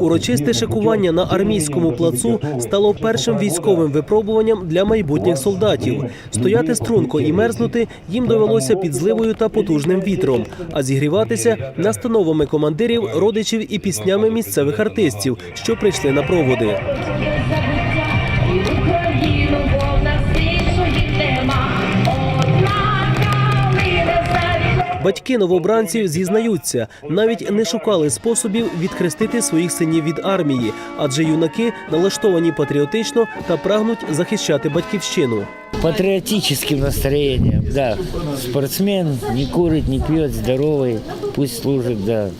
Урочисте шикування на армійському плацу стало першим військовим випробуванням для майбутніх солдатів. Стояти струнко і мерзнути їм довелося під зливою та потужним вітром, а зігріватися настановами командирів, родичів і піснями місцевих артистів, що прийшли на проводи. Батьки новобранців зізнаються, навіть не шукали способів відхрестити своїх синів від армії, адже юнаки налаштовані патріотично та прагнуть захищати батьківщину. Патриотическим настроением, да. Спортсмен не курит, не пьет, здоровый, пусть служит, да.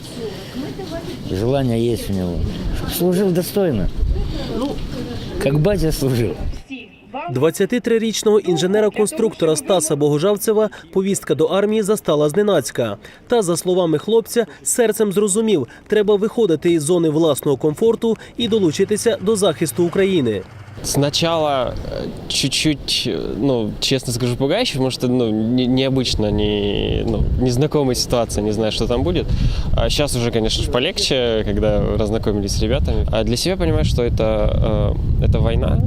Желание есть у него. Служил достойно. Как батя служил. 23-річного інженера-конструктора Стаса Богожавцева повістка до армії застала зненацька. Та, за словами хлопця, серцем зрозумів, треба виходити із зони власного комфорту і долучитися до захисту України. Сначала э, чуть-чуть, э, ну, честно скажу, пугающе, потому что, ну, не- необычно, не, ну, незнакомая ситуация, не знаю, что там будет. А сейчас уже, конечно же, полегче, когда разнакомились с ребятами. А для себя понимаю, что это, э, это война.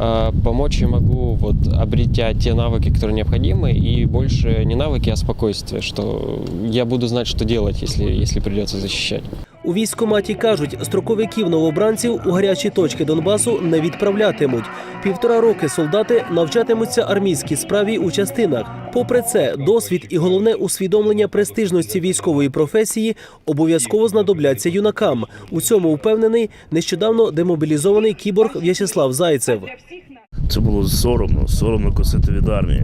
А Помочь я могу, вот, обретя те навыки, которые необходимы, и больше не навыки, а спокойствие, что я буду знать, что делать, если, если придется защищать. У військкоматі кажуть, строковиків новобранців у гарячі точки Донбасу не відправлятимуть. Півтора роки солдати навчатимуться армійській справі у частинах. Попри це, досвід і головне усвідомлення престижності військової професії обов'язково знадобляться юнакам. У цьому впевнений нещодавно демобілізований кіборг В'ячеслав Зайцев. Це було соромно, соромно косити від армії.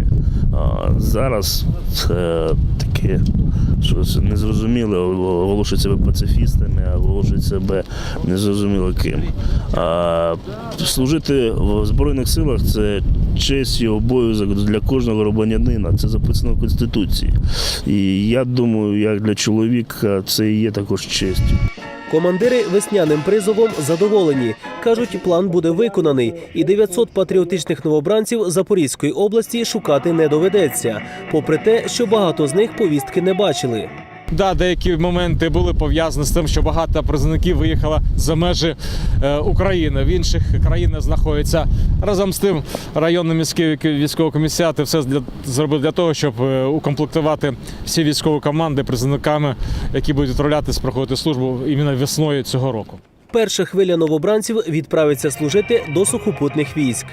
А зараз це таке щось незрозуміле, оголошують себе пацифістами, а оголошують себе незрозуміло ким. А служити в Збройних силах це честь і обов'язок для кожного громадянина. Це записано в Конституції. І я думаю, як для чоловіка це і є також честю. Командири весняним призовом задоволені. Кажуть, план буде виконаний, і 900 патріотичних новобранців Запорізької області шукати не доведеться. Попри те, що багато з них повістки не бачили. Да, деякі моменти були пов'язані з тим, що багато призовників виїхало за межі е, України. В інших країнах знаходяться разом з тим районний міський військовий комісіат все для, зробив для того, щоб е, укомплектувати всі військові команди призовниками, які будуть відправлятися проходити службу іменно весною цього року. Перша хвиля новобранців відправиться служити до сухопутних військ.